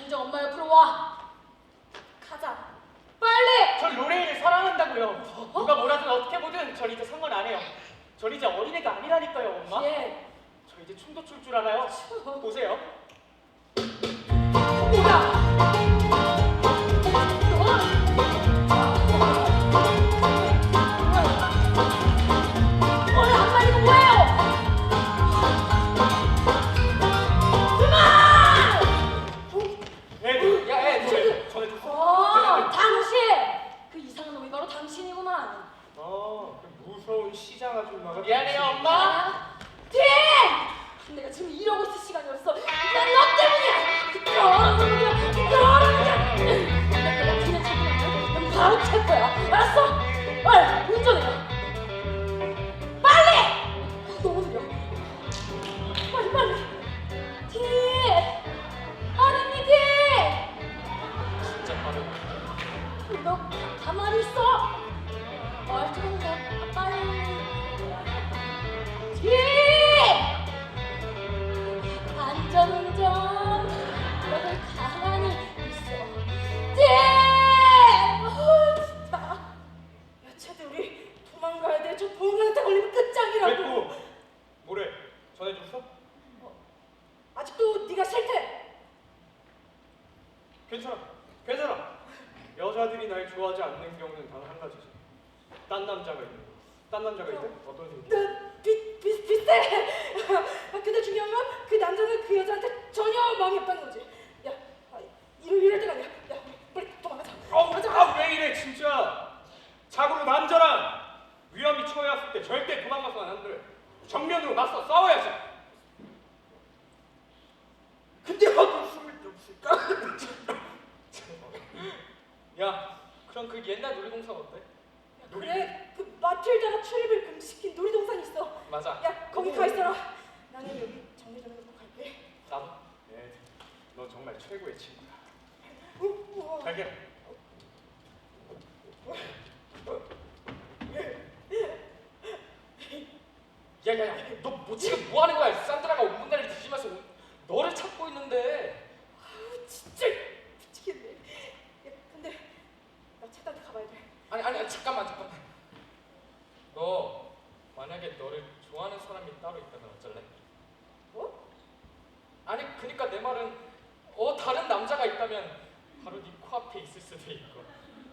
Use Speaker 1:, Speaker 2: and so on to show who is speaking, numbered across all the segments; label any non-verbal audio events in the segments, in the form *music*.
Speaker 1: 당장 엄마 옆으로 와. 가자. 빨리.
Speaker 2: 전 로레이를 사랑한다고요. 누가 뭐라든 어떻게 보든 전 이제 상관 안 해요. 전 이제 어린애가 아니라니까요, 엄마.
Speaker 1: 예.
Speaker 2: 저 이제 춤도 출 줄 알아요. 보세요.
Speaker 1: 가만히 있어. 뒤! 어, 진짜. 야, 쟤들 우리 도망가야 돼. 저 보험한테 걸리면 끝장이라고.
Speaker 3: 됐고 뭐래? 전해줬어?
Speaker 1: 아직도 네가 싫대.
Speaker 3: 괜찮아, 괜찮아. 여자들이 날 좋아하지 않는 경우는 단 한 가지지. 딴 남자가 있는 거. 딴 남자가 있대? 어떤 생각?
Speaker 1: 나 비, 비, 비슷해. 아, *laughs* 근데 중요한 건 그 남자는 그 여자한테 전혀 마음이 없다는 거지. 야, 아, 이럴, 이럴 때가 아니야. 야, 빨리 도망가자.
Speaker 3: 어,
Speaker 1: 가자.
Speaker 3: 아, 왜 이래 진짜? 자고로 남자랑 위험이 처해왔을 때 절대 도망가서는 안 돼. 정면으로 맞서 싸워야지. 근데 어떤 숨을 좀 쓸까? *laughs*
Speaker 2: 야, 그럼 그 옛날 놀이동산 어때?
Speaker 1: 야, 그래, 그 마틸다가 출입을 금지시킨 놀이동산 있어.
Speaker 2: 맞아.
Speaker 1: 야, 거기 가 있어라. 나는 여기 정류장으로 꼭 갈게.
Speaker 2: 나도.
Speaker 3: 네, 너 정말 최고의 친구다.
Speaker 1: 우와.
Speaker 3: 갈게.
Speaker 2: 야야야, 너 뭐 지금 뭐 하는 거야? 산드라가 온분다리를 뒤지면서 온- 너를 찾고 있는데.
Speaker 1: 아우, 진짜 미치겠네. 야, 근데 나 차단테 가봐야 돼.
Speaker 2: 아니 아니 아니, 잠깐만 잠깐만. 너 만약에 너를 좋아하는 사람이 따로 있다면 어쩔래?
Speaker 1: 뭐?
Speaker 2: 아니 그니까 내 말은 어 다른 남자가 있다면 바로 네 코앞에 있을 수도 있고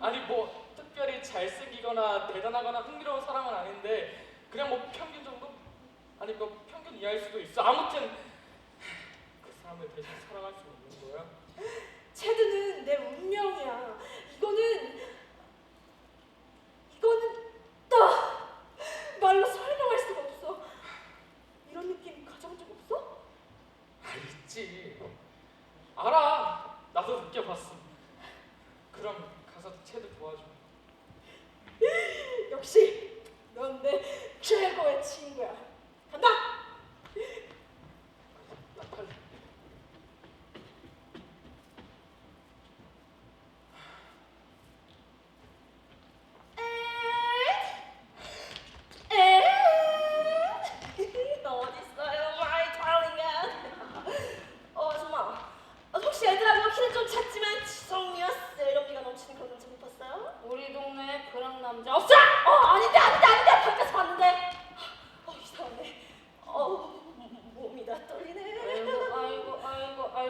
Speaker 2: 아니 뭐 특별히 잘생기거나 대단하거나 흥미로운 사람은 아닌데 그냥 뭐 평균 정도? 아니 뭐 평균 이하일 수도 있어 아무튼 그 사람을 대신 사랑할 수 있는 거야
Speaker 1: 체드는 내 운명이야. 이거는 이거는 나 말로 설명할 수가 없어. 이런 느낌 가져본 적 없어?
Speaker 2: 아 있지. 알아. 나도 느껴봤어. 그럼 가서 채도 도와줘. *laughs*
Speaker 1: 역시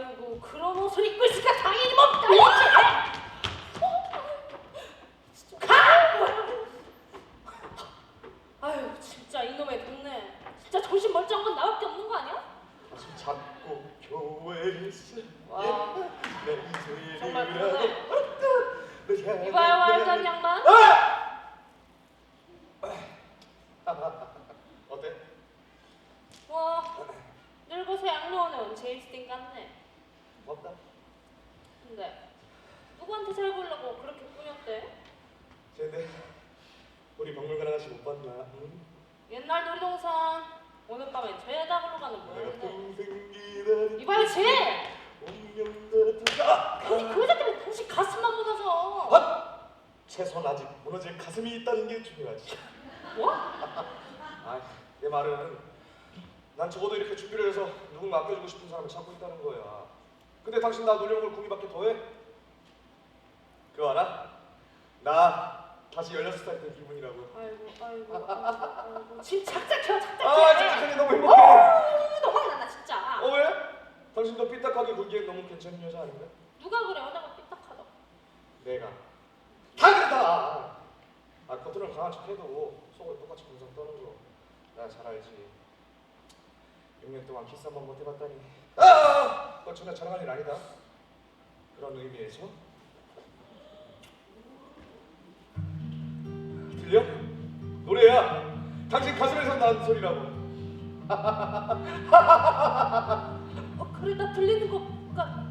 Speaker 1: 아이고. 그런 옷을 입고 있으니까 당연히 몸 떨리지! 어, 가! 아유, 진짜 이놈의 동네. 진짜 정신 멀쩡한 건 나밖에 없는 거 아니야?
Speaker 3: 가슴 잡고 교회에서
Speaker 1: 와.
Speaker 3: 내
Speaker 1: 정말
Speaker 3: 소리를
Speaker 1: 그러네. 이봐요, 말단 양반.
Speaker 3: 어때?
Speaker 1: 뭐, 늙어서 양로원은 제임스 딘 같네.
Speaker 3: 고맙다.
Speaker 1: 근데 누구한테 잘 보려고 그렇게 꾸몄대?
Speaker 3: 쟤네 우리 박물관 아가씨 못 봤나? 응?
Speaker 4: 옛날 놀이동산 오늘 밤에 죄다으로 가는
Speaker 3: 내가
Speaker 4: 모양이네
Speaker 3: 평생 기다린
Speaker 4: 이봐요 쟤!
Speaker 3: 운명 같은 아!
Speaker 4: 괜히 그 여자 때문에 당신 가슴만 묻어서
Speaker 3: 아! 최소한 아직 무너질 가슴이 있다는 게 중요하지
Speaker 4: 뭐? *laughs*
Speaker 3: 아, 내 말은 난 적어도 이렇게 준비를 해서 누군가 아껴주고 싶은 사람을 찾고 있다는 거야. 근데 당신 나 놀려먹을 고기밖에 더해? 그거 알아? 나 다시 16살 때 기분이라고.
Speaker 4: 아이고 아이고 아이고 아이고 지금 작작해요 작작해
Speaker 3: 아, 진짜 너무 행복해.
Speaker 4: 어우 너무 난다 진짜
Speaker 3: 어, 왜? 당신도 삐딱하게 굴기엔 너무 괜찮은 여자 아닌가?
Speaker 4: 누가 그래 내가 삐딱하다
Speaker 3: 내가. 다 그렇다! 아, 겉으로는 강한 척 해도 속으로 똑같이 군성 떠는 거. 나 잘 알지. 6년 동안 키스 한 번 못 해봤다니. 아! 그건 전혀 자랑할 일 아니다. 그런 의미에서. 나는 소리라고. *laughs*
Speaker 4: 어 그래 나 들리는 것 같